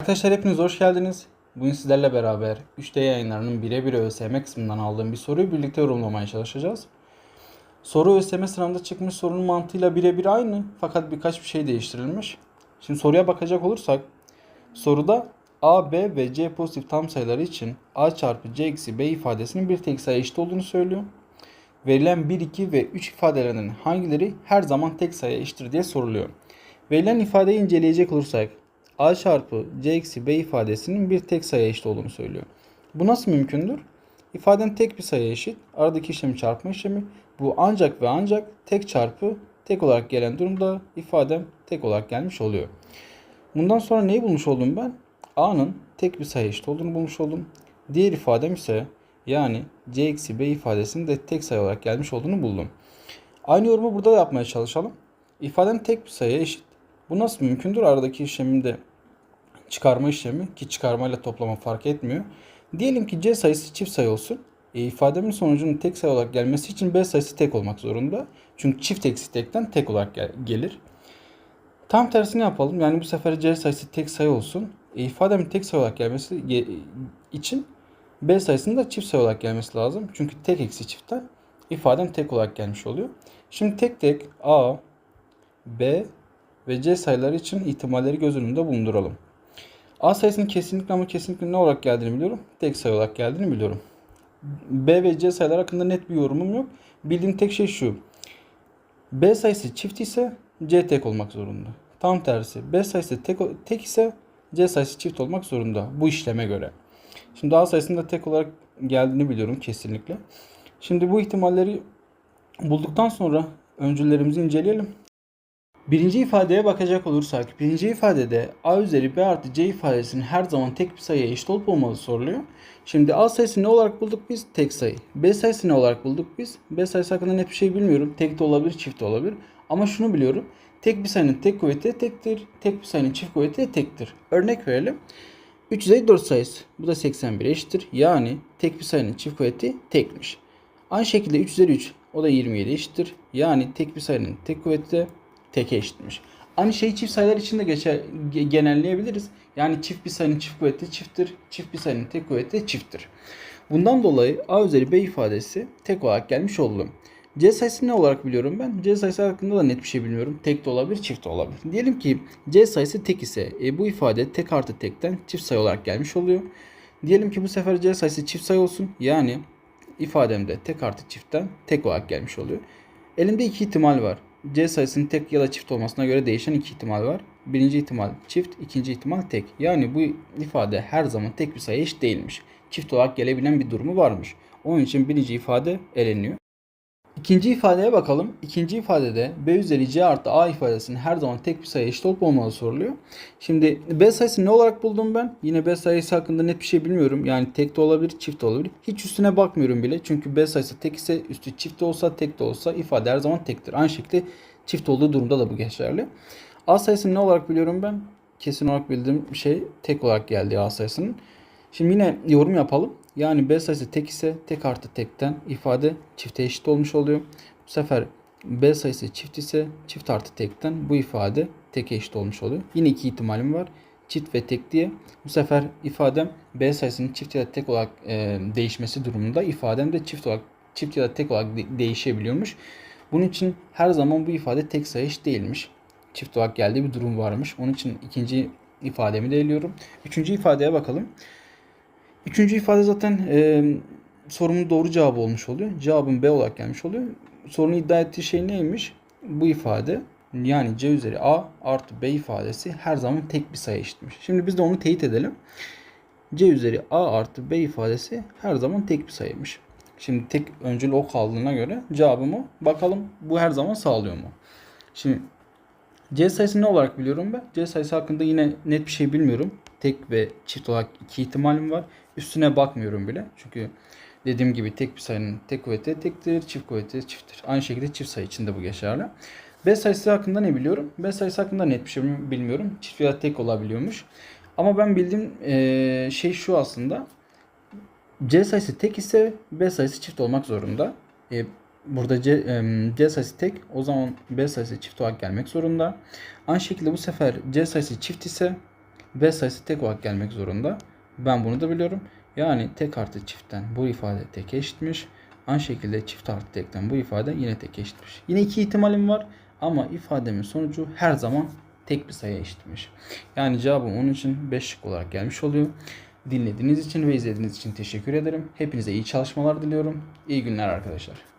Arkadaşlar hepiniz hoş geldiniz. Bugün sizlerle beraber 3D yayınlarının birebir ÖSYM kısmından aldığım bir soruyu birlikte yorumlamaya çalışacağız. Soru ÖSYM sınavında çıkmış sorunun mantığıyla birebir aynı fakat birkaç bir şey değiştirilmiş. Şimdi soruya bakacak olursak soruda A, B ve C pozitif tam sayıları için A çarpı C eksi B ifadesinin bir tek sayı eşit olduğunu söylüyor. Verilen 1, 2 ve 3 ifadelerinin hangileri her zaman tek sayı eşittir diye soruluyor. Verilen ifadeyi inceleyecek olursak a çarpı c eksi b ifadesinin bir tek sayı eşit olduğunu söylüyor. Bu nasıl mümkündür? İfaden tek bir sayı eşit. Aradaki işlemi çarpma işlemi. Bu ancak ve ancak tek çarpı tek olarak gelen durumda ifadem tek olarak gelmiş oluyor. Bundan sonra neyi bulmuş oldum ben? a'nın tek bir sayı eşit olduğunu bulmuş oldum. Diğer ifadem ise yani c eksi b ifadesinin de tek sayı olarak gelmiş olduğunu buldum. Aynı yorumu burada da yapmaya çalışalım. İfadem tek bir sayı eşit. Bu nasıl mümkündür? Aradaki işleminde çıkarma işlemi ki çıkarma ile toplama fark etmiyor. Diyelim ki c sayısı çift sayı olsun. E, ifademin sonucunun tek sayı olarak gelmesi için b sayısı tek olmak zorunda. Çünkü çift eksi tekten tek olarak gel- gelir. Tam tersini yapalım. Yani bu sefer c sayısı tek sayı olsun. E, ifademin tek sayı olarak gelmesi ge- için b sayısının da çift sayı olarak gelmesi lazım. Çünkü tek eksi çiftten ifadem tek olarak gelmiş oluyor. Şimdi tek tek a, b ve c sayıları için ihtimalleri göz önünde bulunduralım. A sayısının kesinlikle ama kesinlikle ne olarak geldiğini biliyorum. Tek sayı olarak geldiğini biliyorum. B ve C sayılar hakkında net bir yorumum yok. Bildiğim tek şey şu. B sayısı çift ise C tek olmak zorunda. Tam tersi. B sayısı tek, tek ise C sayısı çift olmak zorunda. Bu işleme göre. Şimdi A sayısının da tek olarak geldiğini biliyorum kesinlikle. Şimdi bu ihtimalleri bulduktan sonra öncüllerimizi inceleyelim. Birinci ifadeye bakacak olursak, birinci ifadede a üzeri b artı c ifadesinin her zaman tek bir sayıya eşit olup olmadığı soruluyor. Şimdi a sayısı ne olarak bulduk biz? Tek sayı. B sayısı ne olarak bulduk biz? B sayısı hakkında net bir şey bilmiyorum. Tek de olabilir, çift de olabilir. Ama şunu biliyorum. Tek bir sayının tek kuvveti tektir. Tek bir sayının çift kuvveti de tektir. Örnek verelim. 3 üzeri 4 sayısı. Bu da 81 eşittir. Yani tek bir sayının çift kuvveti tekmiş. Aynı şekilde 3 üzeri 3 o da 27 eşittir. Yani tek bir sayının tek kuvveti de teke eşitmiş. Aynı şeyi çift sayılar için de geçer, ge- genelleyebiliriz. Yani çift bir sayının çift kuvveti çifttir. Çift bir sayının tek kuvveti çifttir. Bundan dolayı a üzeri b ifadesi tek olarak gelmiş oldu. C sayısı ne olarak biliyorum ben? C sayısı hakkında da net bir şey bilmiyorum. Tek de olabilir, çift de olabilir. Diyelim ki C sayısı tek ise e, bu ifade tek artı tekten çift sayı olarak gelmiş oluyor. Diyelim ki bu sefer C sayısı çift sayı olsun. Yani ifademde tek artı çiftten tek olarak gelmiş oluyor. Elimde iki ihtimal var. C sayısının tek ya da çift olmasına göre değişen iki ihtimal var. Birinci ihtimal çift, ikinci ihtimal tek. Yani bu ifade her zaman tek bir sayı eşit değilmiş. Çift olarak gelebilen bir durumu varmış. Onun için birinci ifade eleniyor. İkinci ifadeye bakalım. İkinci ifadede b üzeri c artı a ifadesinin her zaman tek bir sayı eşit olup olmadığı soruluyor. Şimdi b sayısı ne olarak buldum ben? Yine b sayısı hakkında net bir şey bilmiyorum. Yani tek de olabilir, çift de olabilir. Hiç üstüne bakmıyorum bile. Çünkü b sayısı tek ise üstü çift de olsa tek de olsa ifade her zaman tektir. Aynı şekilde çift olduğu durumda da bu geçerli. a sayısını ne olarak biliyorum ben? Kesin olarak bildiğim şey tek olarak geldi a sayısının. Şimdi yine yorum yapalım. Yani B sayısı tek ise tek artı tekten ifade çifte eşit olmuş oluyor. Bu sefer B sayısı çift ise çift artı tekten bu ifade teke eşit olmuş oluyor. Yine iki ihtimalim var. Çift ve tek diye. Bu sefer ifadem B sayısının çift ya da tek olarak e, değişmesi durumunda ifadem de çift olarak çift ya da tek olarak de- değişebiliyormuş. Bunun için her zaman bu ifade tek sayı eşit değilmiş. Çift olarak geldiği bir durum varmış. Onun için ikinci ifademi de eliyorum. Üçüncü ifadeye bakalım. Üçüncü ifade zaten e, sorumun doğru cevabı olmuş oluyor. Cevabın B olarak gelmiş oluyor. Sorunun iddia ettiği şey neymiş? Bu ifade yani C üzeri A artı B ifadesi her zaman tek bir sayı eşitmiş. Şimdi biz de onu teyit edelim. C üzeri A artı B ifadesi her zaman tek bir sayıymış. Şimdi tek öncül o kaldığına göre cevabım o. Bakalım bu her zaman sağlıyor mu? Şimdi C sayısı ne olarak biliyorum ben? C sayısı hakkında yine net bir şey bilmiyorum. Tek ve çift olarak iki ihtimalim var. Üstüne bakmıyorum bile. Çünkü dediğim gibi tek bir sayının tek kuvveti tektir, çift kuvveti çifttir. Aynı şekilde çift sayı için de bu geçerli. B sayısı hakkında ne biliyorum? B sayısı hakkında net bir şey bilmiyorum. Çift veya tek olabiliyormuş. Ama ben bildiğim eee, şey şu aslında. C sayısı tek ise B sayısı çift olmak zorunda. E, burada C, em, C sayısı tek o zaman B sayısı çift olarak gelmek zorunda. Aynı şekilde bu sefer C sayısı çift ise B sayısı tek olarak gelmek zorunda. Ben bunu da biliyorum. Yani tek artı çiftten bu ifade tek eşitmiş. Aynı şekilde çift artı tekten bu ifade yine tek eşitmiş. Yine iki ihtimalim var ama ifademin sonucu her zaman tek bir sayı eşitmiş. Yani cevabım onun için 5 şık olarak gelmiş oluyor. Dinlediğiniz için ve izlediğiniz için teşekkür ederim. Hepinize iyi çalışmalar diliyorum. İyi günler arkadaşlar.